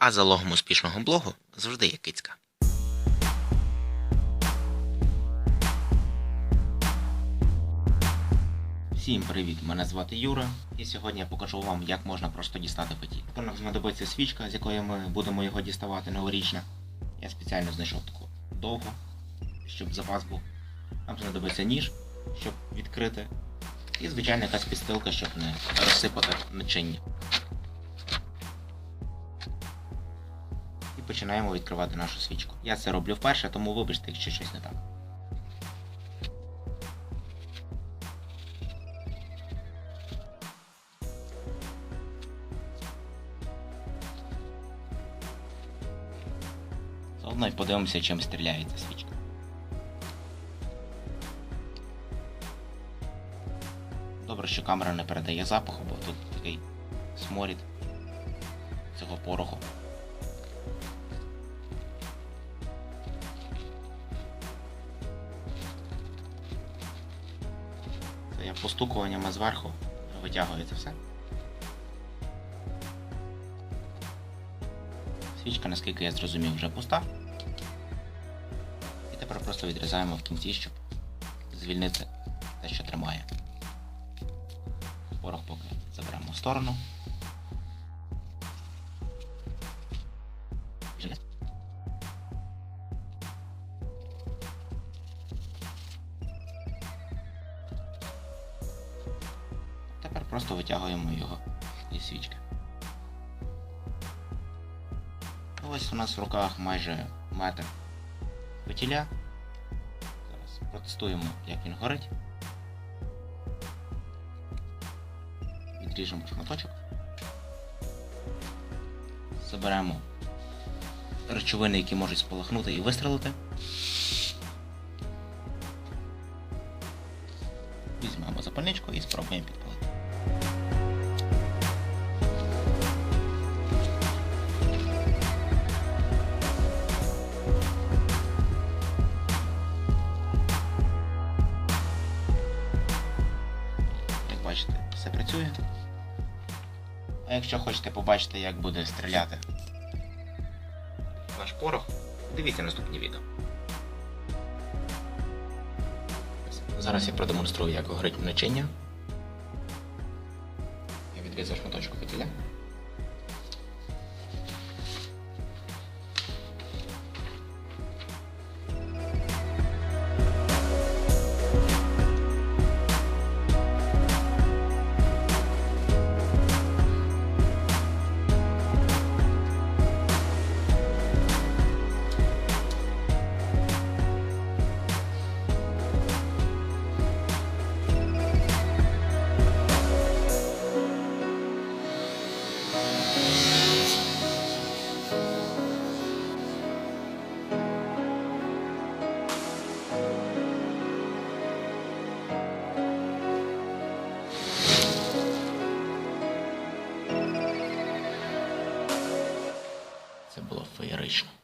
А залогом успішного блогу завжди є кицька. Всім привіт! Мене звати Юра, і сьогодні я покажу вам, як можна просто дістати петі. Тепер нам знадобиться свічка, з якої ми будемо його діставати новорічна. Я спеціально знайшов таку довгу, щоб запас був. Нам знадобиться ніж, щоб відкрити. І звичайно якась підстилка, щоб не розсипати начиння. Починаємо відкривати нашу свічку. Я це роблю вперше, тому вибачте, якщо щось не так. Заодно й подивимося, чим стріляє ця свічка. Добре, що камера не передає запаху, бо тут такий сморід цього пороху. Це постукуваннями зверху витягується все. Свічка, наскільки я зрозумів, вже пуста. І тепер просто відрізаємо в кінці, щоб звільнити те, що тримає. Порох поки заберемо в сторону. Просто витягуємо його із свічки. Ось у нас в руках майже метр фитіля. Зараз протестуємо, як він горить. Відріжемо шматочок. Заберемо речовини, які можуть спалахнути і вистрелити. Візьмемо запальничку і спробуємо підпалити. Все працює. А якщо хочете побачити, як буде стріляти наш порох, дивіться наступні відео. Зараз я продемонструю, як горить начиння. Я відрізав шматочку фитіля. région.